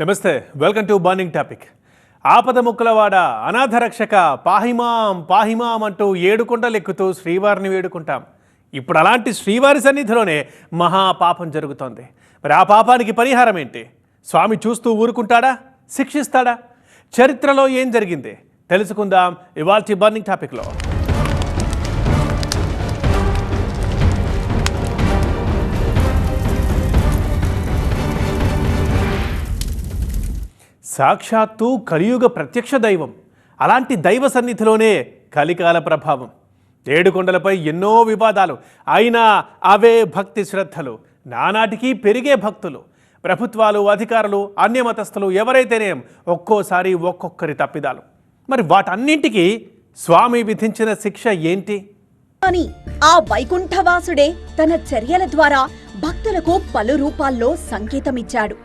నమస్తే welcome to burning topic ఆపద ముక్కలవాడ అనాథ రక్షక పాహిమాం పాహిమాం అంటూ ఏడుకొండలెక్కుతూ శ్రీవారిని వేడుకుంటాం. ఇప్పుడు అలాంటి శ్రీవారి సన్నిధిలోనే మహా పాపం జరుగుతోంది. మరి ఆ పాపానికి పరిహారం ఏంటి? స్వామి చూస్తూ ఊరుకుంటాడా? శిక్షిస్తాడా? చరిత్రలో ఏం జరిగింది? తెలుసుకుందాం ఇవాల్టి బర్నింగ్ టాపిక్లో సాక్షాత్తు కలియుగ ప్రత్యక్ష దైవం. అలాంటి దైవ సన్నిధిలోనే కలికాల ప్రభావం. ఏడుకొండలపై ఎన్నో వివాదాలు. అయినా అవే భక్తి శ్రద్ధలు. నానాటికి పెరిగే భక్తులు. ప్రభుత్వాలు అధికారులు అన్యమతస్థులు ఎవరైతేనేం ఒక్కోసారి ఒక్కొక్కరి తప్పిదాలు. మరి వాటన్నింటికీ స్వామి విధించిన శిక్ష ఏంటి? కానీ ఆ వైకుంఠవాసుడే తన చర్యల ద్వారా భక్తులకు పలు రూపాల్లో సంకేతమిచ్చాడు.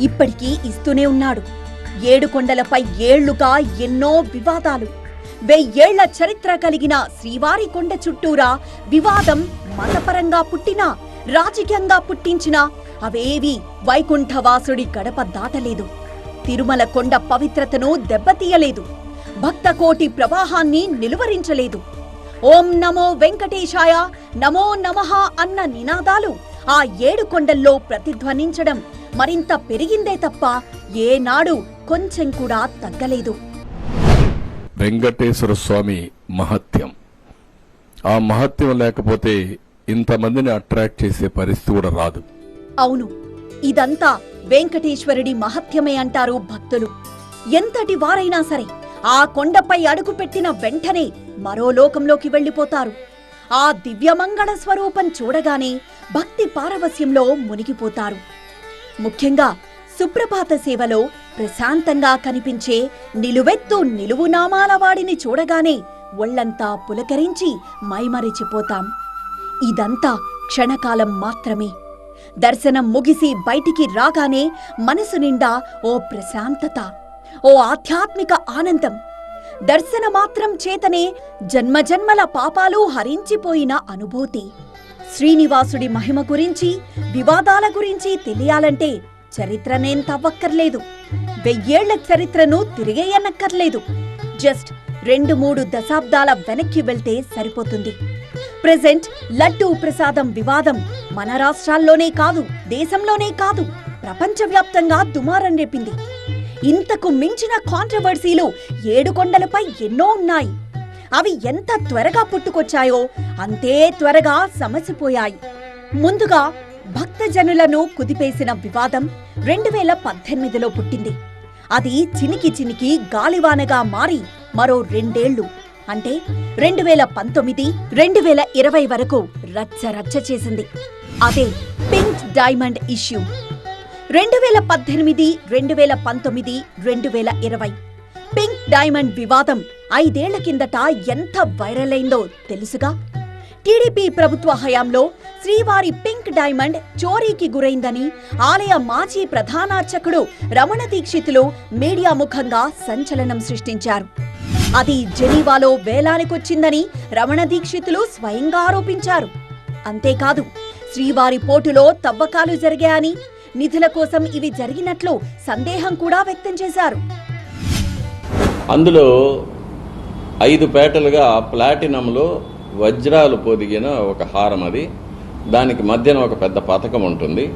ఇప్పటికీ ఇస్తూనే ఉన్నాడు. ఏడుకొండలపై ఏళ్ళుగా ఎన్నో వివాదాలు. వెయ్యేళ్ళ చరిత్ర కలిగిన శ్రీవారి కొండ చుట్టూరా వివాదం మతపరంగా పుట్టినా రాజకీయంగా పుట్టించినా అవేవి వైకుంఠవాసుడి గడప దాటలేదు. తిరుమల కొండ పవిత్రతను దెబ్బతీయలేదు. భక్తకోటి ప్రవాహాన్ని నిలువరించలేదు. ఓం నమో వెంకటేశాయ నమో నమః అన్న నినాదాలు ఆ ఏడు కొండల్లో ప్రతిధ్వనించడం మరింత పెరిగిందే తప్ప ఏనాడు కొంచెం కూడా తగ్గలేదు. వెంకటేశ్వర స్వామి మహత్యం. ఆ మహత్యం లేకపోతే ఇంతమందిని అట్రాక్ట్ చేసే పరిస్థితి కూడా రాదు. అవును ఇదంతా వెంకటేశ్వరుడి మహత్యమే అంటారు భక్తులు. ఎంతటి వారైనా సరే ఆ కొండపై అడుగుపెట్టిన వెంటనే మరో లోకంలోకి వెళ్ళిపోతారు. ఆ దివ్యమంగళ స్వరూపం చూడగానే భక్తి పారవస్యంలో మునిగిపోతారు. ముఖ్యంగా సుప్రభాత సేవలో ప్రశాంతంగా కనిపించే నిలువెత్తు నిలువునామాల వాడిని చూడగానే ఒళ్ళంతా పులకరించి మైమరిచిపోతాం. ఇదంతా క్షణకాలం మాత్రమే. దర్శనం ముగిసి బయటికి రాగానే మనసు నిండా ఓ ప్రశాంతత ఓ ఆధ్యాత్మిక ఆనందం. దర్శన మాత్రం చేతనే జన్మజన్మల పాపాలు హరించిపోయిన అనుభూతి. శ్రీనివాసుడి మహిమ గురించి వివాదాల గురించి తెలియాలంటే చరిత్రనేం తవ్వక్కర్లేదు. వెయ్యేళ్ళ చరిత్రను తిరిగేయనక్కర్లేదు. జస్ట్ రెండు మూడు దశాబ్దాల వెనక్కి వెళ్తే సరిపోతుంది. ప్రెజెంట్ లడ్డూ ప్రసాదం వివాదం మన రాష్ట్రాల్లోనే కాదు దేశంలోనే కాదు ప్రపంచవ్యాప్తంగా దుమారం రేపింది. ఇంతకు మించిన కాంట్రవర్సీలు ఏడుకొండలపై ఎన్నో ఉన్నాయి. అవి ఎంత త్వరగా పుట్టుకొచ్చాయో అంతే త్వరగా సమసిపోయాయి. ముందుగా భక్తజనులను కుదిపేసిన వివాదం రెండు వేల పద్దెనిమిదిలో పుట్టింది. అది చినికి చినికి గాలివానగా మారి మరో రెండేళ్ళు అంటే రెండు వేల పంతొమ్మిది రెండు వేల ఇరవై వరకు రచ్చ రచ్చ చేసింది. అదే పింక్ డైమండ్ ఇష్యూ. రెండు వేల పద్దెనిమిది రెండు వేల పంతొమ్మిది రెండు వేల ఇరవై. పింక్ డైమండ్ వివాదం ఐదేళ్ళ కిందట ఎంత వైరల్ అయిందో తెలుసుగా? టీడీపీ ప్రభుత్వ హయాంలో శ్రీవారి పింక్ డైమండ్ చోరీకి గురైందని ఆలయ మాజీ ప్రధానార్చకుడు రమణ దీక్షితులు మీడియా ముఖంగా సంచలనం సృష్టించారు. అది జెనీవాలో వేలానికొచ్చిందని రమణ దీక్షితులు స్వయంగా ఆరోపించారు. అంతేకాదు శ్రీవారి పోటులో తవ్వకాలు జరిగాయని నిధుల కోసం ఇవి జరిగినట్లు సందేహం కూడా వ్యక్తం చేశారు. అందులో ఐదు పేటలుగా ప్లాటినంలో వజ్రాలు పొదిగిన ఒక హారం అది. దానికి మధ్యన ఒక పెద్ద పథకం ఉంటుంది.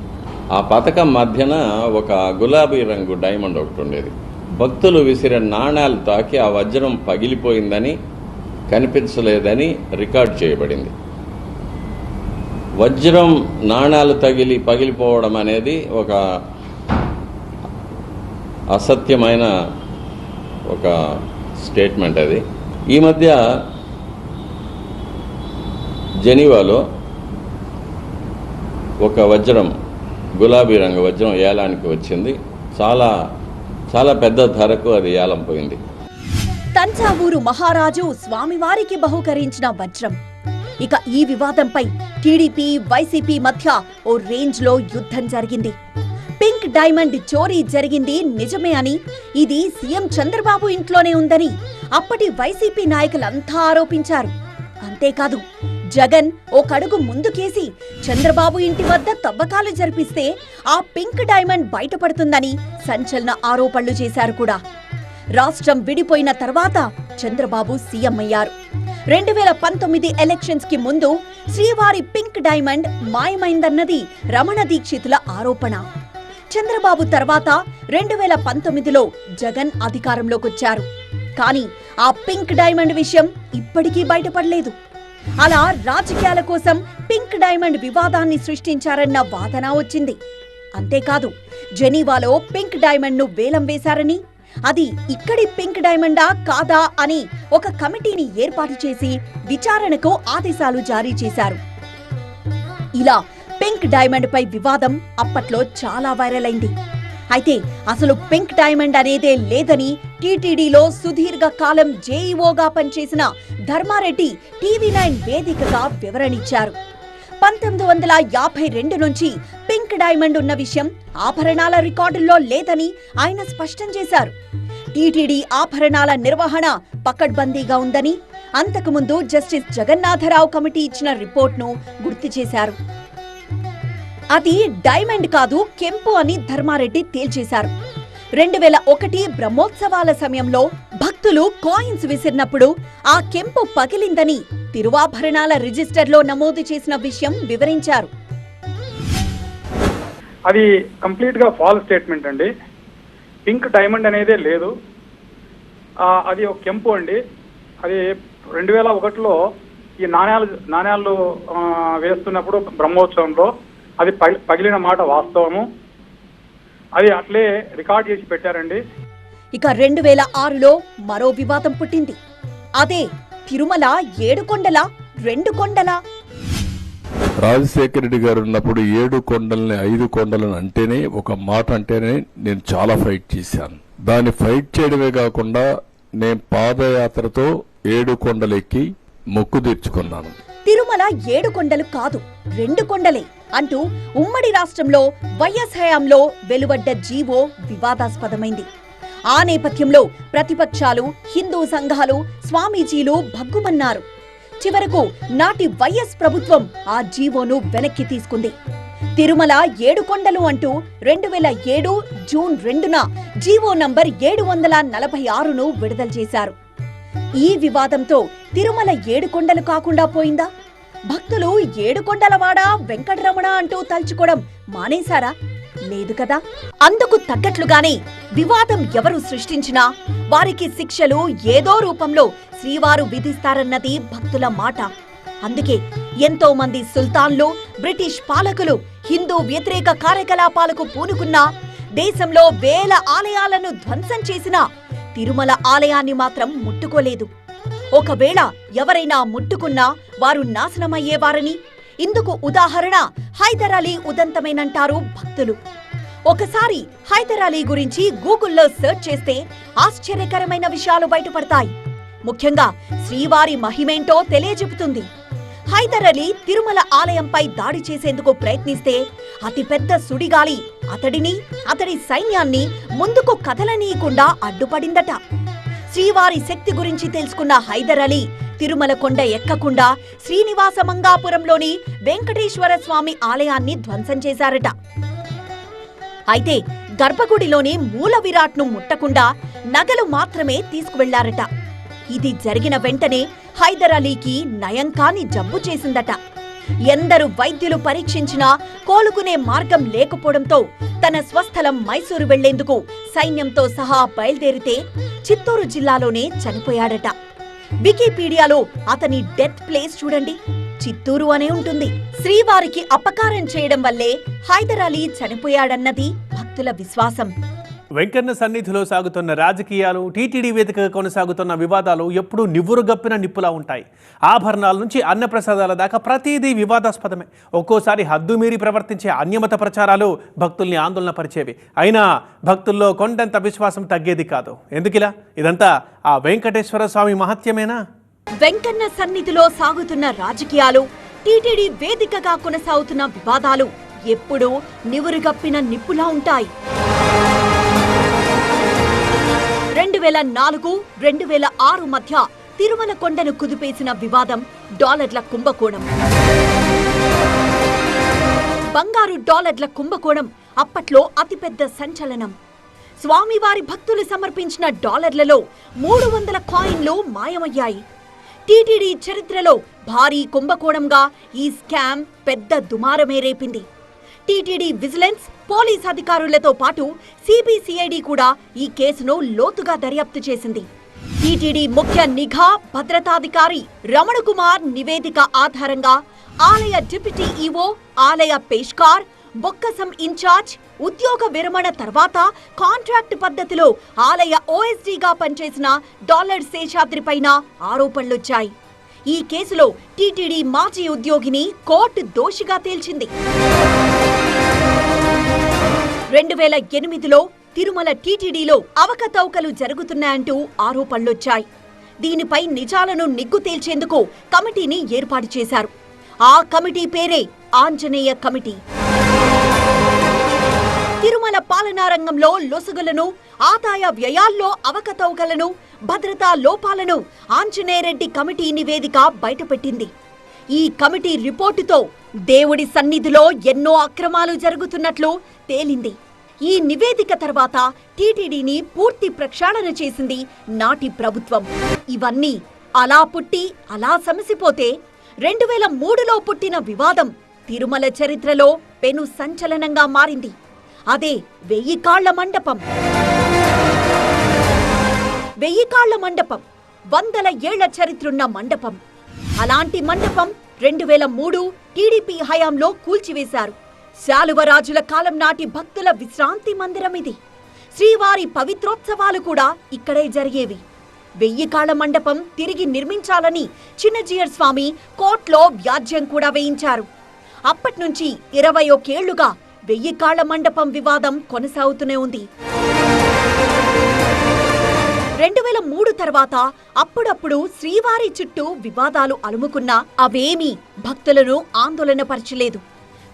ఆ పథకం మధ్యన ఒక గులాబీ రంగు డైమండ్ ఒకటి ఉండేది. భక్తులు విసిరిన నాణాలు తాకి ఆ వజ్రం పగిలిపోయిందని కనిపించలేదని రికార్డ్ చేయబడింది. వజ్రం నాణాలు తగిలి పగిలిపోవడం అనేది ఒక అసత్యమైన ఒక స్టేట్మెంట్ అది. ఈ మధ్య జెనీవాలో ఒక వజ్రం గులాబీ రంగు వజ్రం ఏలానికి వచ్చింది. చాలా చాలా పెద్ద ధరకు అది ఏలం పోయింది. తంజావూరు మహారాజు స్వామివారికి బహుకరించిన వజ్రం. ఇక ఈ వివాదంపై టీడీపీ వైసీపీ మధ్య ఓ రేంజ్లో యుద్ధం జరిగింది. పింక్ డైమండ్ చోరీ జరిగింది నిజమే అని ఇది సీఎం చంద్రబాబు ఇంట్లోనే ఉందని అప్పటి వైసీపీ నాయకులంతా ఆరోపించారు. అంతేకాదు జగన్ ఓ కడుగు ముందుకేసి చంద్రబాబు ఇంటి వద్ద తవ్వకాలు జరిపిస్తే ఆ పింక్ డైమండ్ బయటపడుతుందని సంచలన ఆరోపణలు చేశారు కూడా. రాష్ట్రం విడిపోయిన తర్వాత చంద్రబాబు సీఎం అయ్యారు. రెండు వేల పంతొమ్మిది ఎలక్షన్స్కి ముందు శ్రీవారి పింక్ డైమండ్ మాయమైందన్నది రమణ దీక్షితుల ఆరోపణ. చంద్రబాబు తర్వాత రెండు వేల పంతొమ్మిదిలో జగన్ అధికారంలోకొచ్చారు. కానీ ఆ పింక్ డైమండ్ విషయం ఇప్పటికీ బయటపడలేదు. అలా రాజకీయాల కోసం పింక్ డైమండ్ వివాదాన్ని సృష్టించారన్న వాదన వచ్చింది. అంతేకాదు జెనీవాలో పింక్ డైమండ్ను వేలం వేశారని అది ఇక్కడి పింక్ డైమండా కాదా అని ఒక కమిటీని ఏర్పాటు చేసి విచారణకు ఆదేశాలు జారీ చేశారు. ఇలా పింక్ డైమండ్ పై వివాదం అప్పట్లో చాలా వైరల్ అయింది. అయితే అసలు పింక్ డైమండ్ అనేదే లేదని టీటీడీలో సుదీర్ఘ కాలం జేఈఓగా పనిచేసిన ధర్మారెడ్డి టీవీ నైన్ వేదికగా వివరణిచ్చారు పంతొమ్మిది వందల యాభై రెండు నుంచి పింక్ డైమండ్ ఉన్న విషయం ఆభరణాల రికార్డుల్లో లేదని ఆయన స్పష్టం చేశారు. టీటీడీ ఆభరణాల నిర్వహణ పకడ్బందీగా ఉందని అంతకుముందు జస్టిస్ జగన్నాథరావు కమిటీ ఇచ్చిన రిపోర్ట్ను గుర్తు చేశారు. అది డైమండ్ కాదు కెంపు అని ధర్మారెడ్డి తేల్చేశారు. రెండు వేల ఒకటి బ్రహ్మోత్సవాల సమయంలో భక్తులు కాయిన్స్ విసిరినప్పుడు ఆ కెంపు పగిలిందని తిరువాభరణాల రిజిస్టర్లో నమోదు చేసిన విషయం వివరించారు. అది కంప్లీట్గా ఫాల్ స్టేట్మెంట్ అండి. పింక్ డైమండ్ అనేదే లేదు. అది ఒక కెంపు అండి. అది రెండు వేల ఒకటిలో ఈ నాణ్యాలు నాణ్యాలు వేస్తున్నప్పుడు బ్రహ్మోత్సవంలో అది పగిలిన మాట వాస్తవము. అది అట్లే రికార్డ్ చేసి పెట్టారండి. ఇక రెండు వేల ఆరులో మరో వివాదం పుట్టింది. అదే తిరుమల ఏడు కొండల రెండు కొండల. రాజశేఖర రెడ్డి గారు ఉన్నప్పుడు ఏడు కొండల్ని ఐదు కొండలను అంటేనే ఒక మాట అంటేనే నేను చాలా ఫైట్ చేశాను. దాన్ని ఫైట్ చేయడమే కాకుండా నేను పాదయాత్రతో ఏడు కొండలెక్కి మొక్కు తీర్చుకున్నాను. తిరుమల ఏడు కొండలు కాదు రెండు కొండలే అంటూ ఉమ్మడి రాష్ట్రంలో వైఎస్ హయాంలో వెలువడ్డ జీవో వివాదాస్పదమైంది. ఆ నేపథ్యంలో ప్రతిపక్షాలు హిందూ సంఘాలు స్వామీజీలు భగ్గుమన్నారు. చివరకు నాటి వైఎస్ ప్రభుత్వం ఆ జీవోను వెనక్కి తీసుకుంది. తిరుమల ఏడు కొండలు అంటూ రెండు వేల ఏడు జూన్ రెండున జీవో నంబర్ ఏడు వందల నలభై ఆరును విడుదల చేశారు. ఈ వివాదంతో తిరుమల ఏడు కొండలు కాకుండా పోయిందా? భక్తులు ఏడు కొండలవాడ వెంకటరమణ అంటూ తలుచుకోవడం మానేశారా? లేదు కదా. అందుకు తగ్గట్లుగానే వివాదం ఎవరు సృష్టించినా వారికి శిక్షలు ఏదో రూపంలో శ్రీవారు విధిస్తారన్నది భక్తుల మాట. అందుకే ఎంతో మంది సుల్తాన్లు బ్రిటిష్ పాలకులు హిందూ వ్యతిరేక కార్యకలాపాలకు పూనుకున్నా దేశంలో వేల ఆలయాలను ధ్వంసం చేసినా తిరుమల ఆలయాన్ని మాత్రం ముట్టుకోలేదు. ఒకవేళ ఎవరైనా ముట్టుకున్నా వారు నాశనమయ్యేవారని ఇందుకు ఉదాహరణ హైదర్ అలీ ఉదంతమేనంటారు భక్తులు. ఒకసారి హైదర్ అలీ గురించి గూగుల్లో సెర్చ్ చేస్తే ఆశ్చర్యకరమైన విషయాలు బయటపడతాయి. ముఖ్యంగా శ్రీవారి మహిమేంటో తెలియజెపుతుంది హైదర్ అలీ తిరుమల ఆలయంపై దాడి చేసేందుకు ప్రయత్నిస్తే అతిపెద్ద సుడిగాలి అతడిని అతడి సైన్యాన్ని ముందుకు కదలనీయకుండా అడ్డుపడిందట. శ్రీవారి శక్తి గురించి తెలుసుకున్న హైదర్ అలీ తిరుమల కొండ ఎక్కకుండా శ్రీనివాస మంగాపురంలోని వెంకటేశ్వర స్వామి ఆలయాన్ని ధ్వంసం చేశారట. అయితే గర్భగుడిలోని మూల విరాట్ను ముట్టకుండా నగలు మాత్రమే తీసుకువెళ్ళారట. ఇది జరిగిన వెంటనే హైదర్ అలీకి నయం కాని జబ్బు చేసిందట. ఎందరు వైద్యులు పరీక్షించినా కోలుకునే మార్గం లేకపోవడంతో తన స్వస్థలం మైసూరు వెళ్ళేందుకు సైన్యంతో సహా బయలుదేరితే చిత్తూరు జిల్లాలోనే చనిపోయాడట. వికీపీడియాలో అతని డెత్ ప్లేస్ చూడండి. చిత్తూరు అనే ఉంటుంది. శ్రీవారికి అపకారం చేయడం వల్లే హైదర్ అలీ చనిపోయాడన్నది భక్తుల విశ్వాసం. వెంకన్న సన్నిధిలో సాగుతున్న రాజకీయాలు టీటీడీ వేదికగా కొనసాగుతున్న వివాదాలు ఎప్పుడూ నివ్వురుగప్పిన నిప్పులా ఉంటాయి. ఆభరణాల నుంచి అన్నప్రసాదాల దాకా ప్రతిదీ వివాదాస్పదమే. ఒక్కోసారి హద్దుమీరి ప్రవర్తించే అన్యమత ప్రచారాలు భక్తుల్ని ఆందోళన పరిచేవి. అయినా భక్తుల్లో కొండంత విశ్వాసం తగ్గేది కాదు. ఎందుకిలా? ఇదంతా ఆ వెంకటేశ్వర స్వామి మహత్యమేనా? వెంకన్న సన్నిధిలో సాగుతున్న రాజకీయాలు టీటీడీ వేదికగా కొనసాగుతున్న వివాదాలు ఎప్పుడూ నివురుగప్పిన నిప్పులా ఉంటాయి. రెండు వేల నాలుగు రెండు వేల ఆరు మధ్య తిరుమల కొండను కుదిపేసిన వివాదం డాలర్ల కుంభకోణం. బంగారు డాలర్ల కుంభకోణం అప్పట్లో అతిపెద్ద సంచలనం. స్వామివారి భక్తులు సమర్పించిన డాలర్లలో మూడు వందల కాయిన్లు మాయమయ్యాయి. టీటీడీ చరిత్రలో భారీ కుంభకోణంగా ఈ స్కామ్ పెద్ద దుమారమే రేపింది. టీటీడీ విజిలెన్స్ పోలీస్ అధికారులతో పాటు సిబిసిఐడి కూడా ఈ కేసును లోతుగా దర్యాప్తు చేసింది. టీటీడీ ముఖ్య నిఘా భద్రతాధికారి రమణ కుమార్ నివేదిక ఆధారంగా ఆలయ డిప్యూటీ ఈవో ఆలయ పేష్కార్ బొక్కసం ఇన్ఛార్జ్ ఉద్యోగ విరమణ తర్వాత కాంట్రాక్ట్ పద్ధతిలో ఆలయ ఓఎస్డీగా పనిచేసిన డాలర్ శేషాద్రిపైన ఆరోపణలొచ్చాయి. ఈ కేసులో టీటీడీ మాజీ ఉద్యోగిని కోర్టు దోషిగా తేల్చింది. రెండు వేల ఎనిమిదిలో తిరుమల టీటీడీలో అవకతవకలు జరుగుతున్నాయంటూ ఆరోపణలొచ్చాయి. దీనిపై నిజాలను నిగ్గు తేల్చేందుకు కమిటీని ఏర్పాటు చేశారు. ఆ కమిటీ పేరే ఆంజనేయ కమిటీ. తిరుమల పాలనా రంగంలో లొసుగులను ఆదాయ వ్యయాల్లో అవకతవకలను భద్రతా లోపాలను ఆంజనేయరెడ్డి కమిటీ నివేదిక బయటపెట్టింది. ఈ కమిటీ రిపోర్టుతో దేవుడి సన్నిధిలో ఎన్నో అక్రమాలు జరుగుతున్నట్లు తేలింది. ఈ నివేదిక తర్వాత టీటీడీని పూర్తి ప్రక్షాళన చేసింది నాటి ప్రభుత్వం. ఇవన్నీ అలా పుట్టి అలా సమసిపోతే రెండు వేల మూడులో పుట్టిన వివాదం తిరుమల చరిత్రలో పెను సంచలనంగా మారింది. అదే వెయ్యి కాళ్ళ మండపం. వెయ్యి కాళ్ళ మండపం వందల ఏళ్ళ చరిత్రున్న మండపం. అలాంటి మండపం రెండు వేల మూడు టీడీపీ హయాంలో కూల్చివేశారు. శాలువరాజుల కాలం నాటి భక్తుల విశ్రాంతి మందిరం ఇది. శ్రీవారి పవిత్రోత్సవాలు కూడా ఇక్కడే జరిగేవి. వెయ్యి కాల మండపం తిరిగి నిర్మించాలని చిన్నజీయర్ స్వామి కోర్టులో వ్యాజ్యం కూడా వేయించారు. అప్పట్నుంచి ఇరవై ఒకేళ్ళుగా వెయ్యి కాళ్ళ మండపం వివాదం కొనసాగుతూనే ఉంది. రెండు వేల మూడు తర్వాత అప్పుడప్పుడు శ్రీవారి చుట్టూ వివాదాలు అలుముకున్నా అవేమీ భక్తులను ఆందోళన పరచలేదు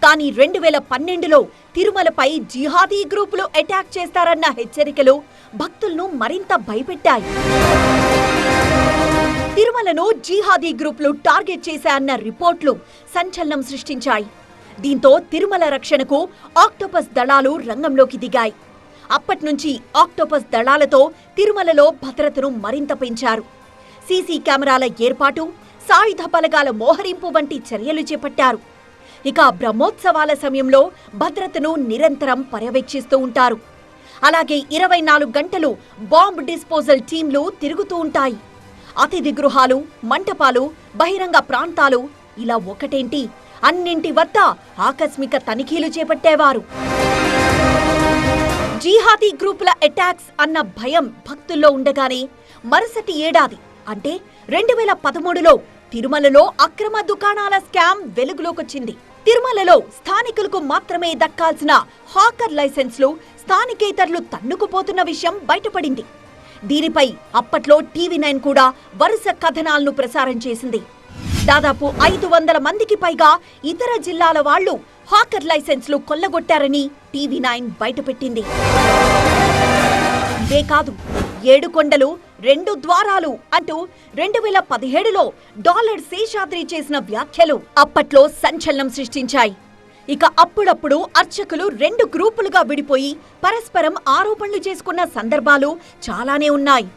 కానీ రెండు వేల పన్నెండులో తిరుమలపై జిహాదీ గ్రూపులు అటాక్ చేస్తారన్న హెచ్చరికలు భక్తులను మరింత భయపెట్టాయి. తిరుమలను జిహాదీ గ్రూపులు టార్గెట్ చేశాయన్న రిపోర్ట్లు సంచలనం సృష్టించాయి. దీంతో తిరుమల రక్షణకు ఆక్టోపస్ దళాలు రంగంలోకి దిగాయి. అప్పట్నుంచి ఆక్టోపస్ దళాలతో తిరుమలలో భద్రతను మరింత పెంచారు. సీసీ కెమెరాల ఏర్పాటు సాయుధ బలగాల మోహరింపు వంటి చర్యలు చేపట్టారు. ఇక బ్రహ్మోత్సవాల సమయంలో భద్రతను నిరంతరం పర్యవేక్షిస్తూ ఉంటారు. అలాగే ఇరవై నాలుగు గంటలు బాంబ్ డిస్పోజల్ టీంలు తిరుగుతూ ఉంటాయి. అతిథి గృహాలు మంటపాలు బహిరంగ ప్రాంతాలు ఇలా ఒకటేంటి? అన్నింటి వద్ద ఆకస్మిక తనిఖీలు చేపట్టేవారు. జీహాదీ గ్రూపుల అటాక్స్ అన్న భయం భక్తుల్లో ఉండగానే మరుసటి ఏడాది అంటే రెండు వేల పదమూడులో తిరుమలలో అక్రమ దుకాణాల స్కామ్ వెలుగులోకొచ్చింది. తిరుమలలో స్థానికులకు మాత్రమే దక్కాల్సిన హాకర్ లైసెన్స్లు స్థానికేతరులు తన్నుకుపోతున్న విషయం బయటపడింది. దీనిపై అప్పట్లో టీవీ నైన్ కూడా వరుస కథనాలను ప్రసారం చేసింది. దాదాపు ఐదు వందల మందికి పైగా ఇతర జిల్లాల వాళ్ళు హాకర్ లైసెన్స్లు కొల్లగొట్టారని టీవీ నైన్ బయటపెట్టింది. ఇదే కాదు ఏడు కొండలు రెండు ద్వారాలు అంటూ రెండు వేల పదిహేడులో డాలర్ శేషాద్రి చేసిన వ్యాఖ్యలు అప్పట్లో సంచలనం సృష్టించాయి. ఇక అప్పుడప్పుడు అర్చకులు రెండు గ్రూపులుగా విడిపోయి పరస్పరం ఆరోపణలు చేసుకున్న సందర్భాలు చాలానే ఉన్నాయి.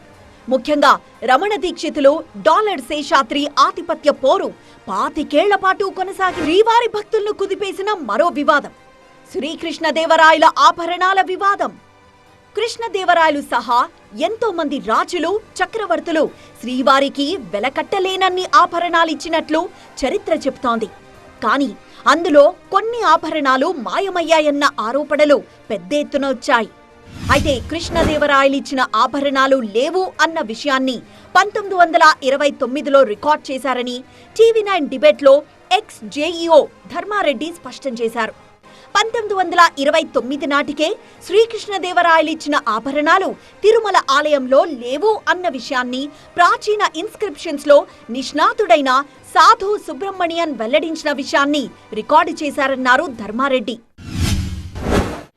ముఖ్యంగా రమణ దీక్షితులు డాలర్ శేషాద్రి ఆధిపత్య పోరు పాతికేళ్ళ పాటు కొనసాగి శ్రీవారి భక్తులను కుదిపేసిన మరో వివాదం. శ్రీకృష్ణదేవరాయల ఆభరణాల వివాదం. కృష్ణదేవరాయలు సహా ఎంతో మంది రాజులు చక్రవర్తులు శ్రీవారికి వెలకట్టలేనన్ని ఆభరణాలిచ్చినట్లు చరిత్ర చెబుతోంది. కానీ అందులో కొన్ని ఆభరణాలు మాయమయ్యాయన్న ఆరోపణలు పెద్ద ఎత్తున వచ్చాయి. అయితే కృష్ణదేవరాయలిచ్చిన ఆభరణాలు లేవు అన్న విషయాన్ని పంతొమ్మిది వందల ఇరవై తొమ్మిదిలో రికార్డ్ చేశారని టీవీ నైన్ డిబేట్లో ఎక్స్ జేఈఓ ధర్మారెడ్డి స్పష్టం చేశారు. పంతొమ్మిది వందల ఇరవై తొమ్మిది నాటికే శ్రీకృష్ణదేవరాయలిచ్చిన ఆభరణాలు తిరుమల ఆలయంలో లేవు అన్న విషయాన్ని ప్రాచీన ఇన్స్క్రిప్షన్స్లో నిష్ణాతుడైన సాధు సుబ్రహ్మణియన్ వెల్లడించిన విషయాన్ని రికార్డు చేశారన్నారు ధర్మారెడ్డి.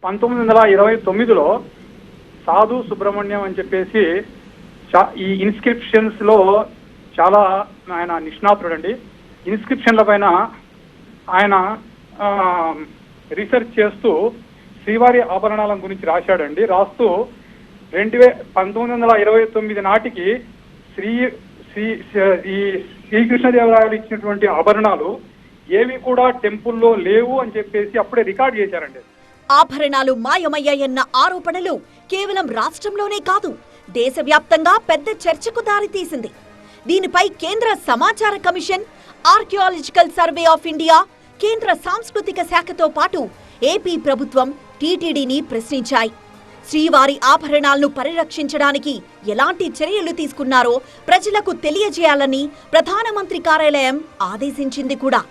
పంతొమ్మిది వందల ఇరవై తొమ్మిదిలో సాధు సుబ్రహ్మణ్యం అని చెప్పేసి ఈ ఇన్స్క్రిప్షన్స్లో చాలా ఆయన నిష్ణాతుడండి. ఇన్స్క్రిప్షన్ల పైన ఆయన రీసెర్చ్ చేస్తూ శ్రీవారి ఆభరణాల గురించి రాశాడండి. రాస్తూ రెండు వే పంతొమ్మిది వందల ఇరవై తొమ్మిది నాటికి శ్రీ శ్రీ ఈ శ్రీకృష్ణదేవరాయలు ఇచ్చినటువంటి ఆభరణాలు ఏవి కూడా టెంపుల్లో లేవు అని చెప్పేసి అప్పుడే రికార్డ్ చేశారండి. ఆభరణాలు మాయమయ్యాయన్న ఆరోపణలు కేవలం రాష్ట్రంలోనే కాదు దేశవ్యాప్తంగా పెద్ద చర్చకు దారితీసింది. దీనిపై కేంద్ర సమాచార commission archaeological survey of India కేంద్ర సాంస్కృతిక శాఖతో పాటు ఏపీ ప్రభుత్వం టీటీడీని ప్రశ్నించాయి. శ్రీవారి ఆభరణాలను పరిరక్షించడానికి ఎలాంటి చర్యలు తీసుకున్నారో ప్రజలకు తెలియజేయాలని ప్రధానమంత్రి కార్యాలయం ఆదేశించింది కూడా.